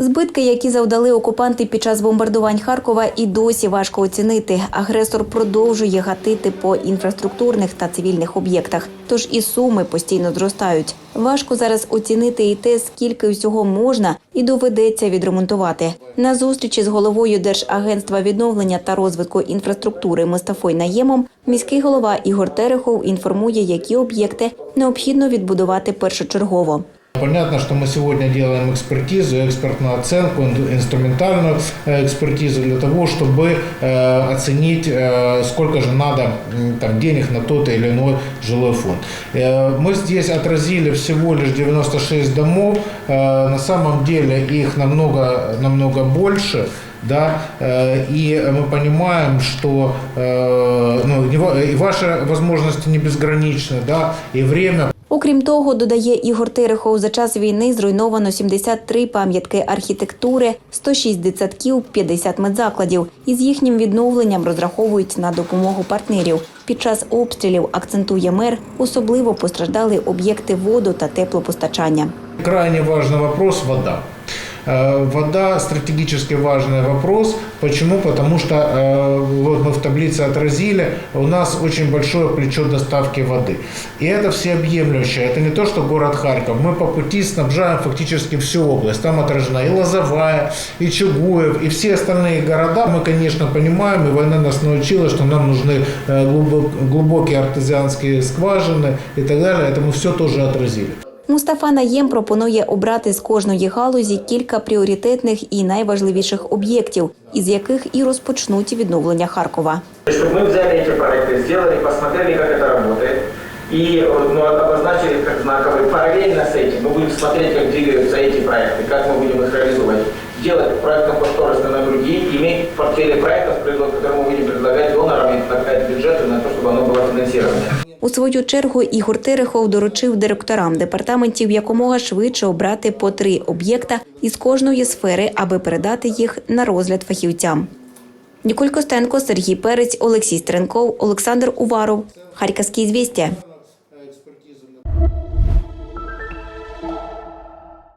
Збитки, які завдали окупанти під час бомбардувань Харкова, і досі важко оцінити. Агресор продовжує гатити по інфраструктурних та цивільних об'єктах. Тож і суми постійно зростають. Важко зараз оцінити і те, скільки всього можна і доведеться відремонтувати. На зустрічі з головою Держагентства відновлення та розвитку інфраструктури Мустафой Наємом міський голова Ігор Терехов інформує, які об'єкти необхідно відбудувати першочергово. Понятно, что мы сегодня делаем экспертизу, экспертную оценку, ин- инструментальную э, экспертизу для того, чтобы э, оценить, э, сколько же надо там, денег на тот или иной жилой фонд. Мы здесь отразили всего лишь 96 домов. На самом деле их намного, намного больше. Да, и мы понимаем, что ну, и ваши возможности не безграничны, да, и время Окрім того, додає Ігор Терехов, за час війни зруйновано 73 пам'ятки архітектури, 106 дитсадків, 50 медзакладів. Із їхнім відновленням розраховують на допомогу партнерів. Під час обстрілів, акцентує мер, особливо постраждали об'єкти воду та теплопостачання. Крайне важливий вопрос – вода. Э, Вода – стратегически важный вопрос. Почему? Потому что, э, вот мы в таблице отразили, у нас очень большое плечо доставки воды. И это всеобъемлющее. Это не то, что город Харьков. Мы по пути снабжаем фактически всю область. Там отражена и Лозовая, и Чугуев, и все остальные города. Мы, конечно, понимаем, и война нас научила, что нам нужны э, глубок- глубокие артезианские скважины и так далее. Это мы все тоже отразили. Мустафа Наєм пропонує обрати з кожної галузі кілька пріоритетних і найважливіших об'єктів, із яких і розпочнуть відновлення Харкова. То есть, чтобы мы взяли эти проекты, сделали, посмотрели, как это работает, и ну, обозначили как знаковые. Параллельно с этим мы будем смотреть, как двигаются эти проекты, как мы будем их реализовывать. Делать проектно-кошторисные на другие, иметь в портфеле проектов, предло- которые мы будем предлагать донорам и предлагать бюджету на то, чтобы оно было финансировано. У свою чергу Ігор Терехов доручив директорам департаментів якомога швидше обрати по три об'єкта із кожної сфери, аби передати їх на розгляд фахівцям. Ніколь Костенко, Сергій Перець, Олексій Стренков, Олександр Уваров. Харківські звістя.